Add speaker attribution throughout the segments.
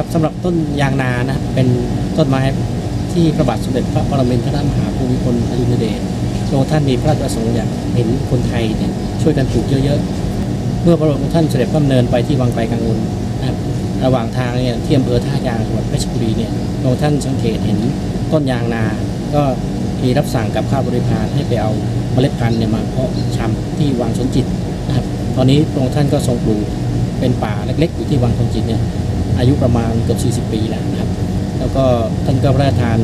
Speaker 1: ครับสำหรับต้นยางนานะเป็นต้นไม้ที่พระบาทสมเด็จพระปรมินทรมหาภูมิพลอดุลยเดชพระองค์ท่านมีพระราชประสงค์อยากเห็นคนไทยเนี่ยช่วยกันปลูกเยอะๆ เมื่อพระองค์ท่านเสด็จพระดำเนินไปที่วังไกลกังวลนะครับระหว่างทางเนี่ยที่อำเภอท่ายางจังหวัดเพชรบุรีเนี่ยพระองค์ท่านสังเกตเห็นต้นยางนา ก็มีรับสั่งกับข้าบริพารให้ไปเอาเมล็ดพันธุ์เนี่ยมาเพาะชำที่วังชนจิตนะครับ ตอนนี้พระองค์ท่านก็ทรงปลูก เป็นป่าเล็กๆ อยู่ที่วังชนจิตเนี่ยอายุประมาณเกือบ40 ปีแล้วนะครับ แล้วก็ท่านก็พระราชทาน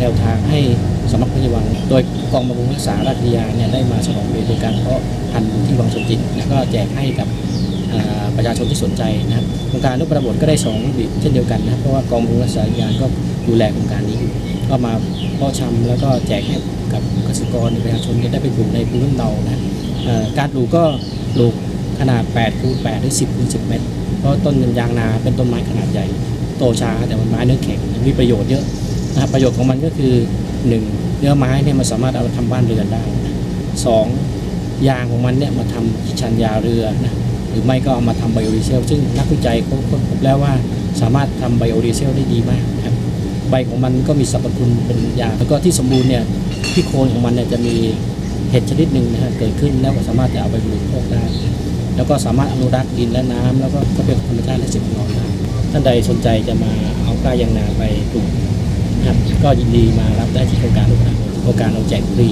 Speaker 1: แนวทางให้สำนักพระราชวัง โดยกองบำรุงรักษาราชยาเนี่ยได้มาฉลองเรียนโดยการเพาะพันธุ์ที่วังชนจิตแล้วก็แจกให้กับประชาชนที่สนใจนะครับโครงการนุประบทก็ได้สองเช่นเดียวกันนะครับเพราะว่ากองบำรุงรักษายานก็ดูแลโครงการนี้อยู่ก็มาเพาะชำแล้วก็แจกให้กับเกษตรกรประชาชนได้ไปปลูกในพื้นเนานะการปลูกก็ปลูก ขนาด8คูณ8หรือ10คูณ10 เมตร เพราะต้นยางนาเป็นต้นไม้ขนาดใหญ่ โตช้าแต่มันไม้เนื้อแข็งมีประโยชน์เยอะนะครับประโยชน์ของมันก็คือหนึ่งเนื้อไม้เนี่ยมันสามารถเอามาทำบ้านเรือนได้นะสองยางของมันเนี่ยมาทำชันยาเรือนะหรือไม่ก็เอามาทำไบโอดีเซลซึ่งนักวิจัยเขาค้นพบแล้วว่าสามารถทำไบโอดีเซลได้ดีมากนะครับใบของมันก็มีสรรพคุณเป็นยา แล้วก็ที่สมบูรณ์เนี่ยที่โคนของมันเนี่ยจะมีเห็ดชนิดหนึ่งนะฮะเกิดขึ้นแล้วก็สามารถจะเอาไปบริโภคได้ แล้วก็สามารถอนุรักษ์ดินและน้ำแล้วก็ก็เป็นธรรมชาติและสิ่งแวดล้อมได้ท่านใดสนใจจะมาเอากล้ายางนาไปปลูกนะครับก็ยินดีมารับได้ที่โครงการลูกหลานโครงการเราแจกฟรี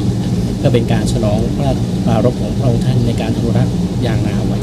Speaker 1: ก็เป็นการฉลองพระบารมของพระองค์ท่านในการอนุรักษ์ยางนาไว้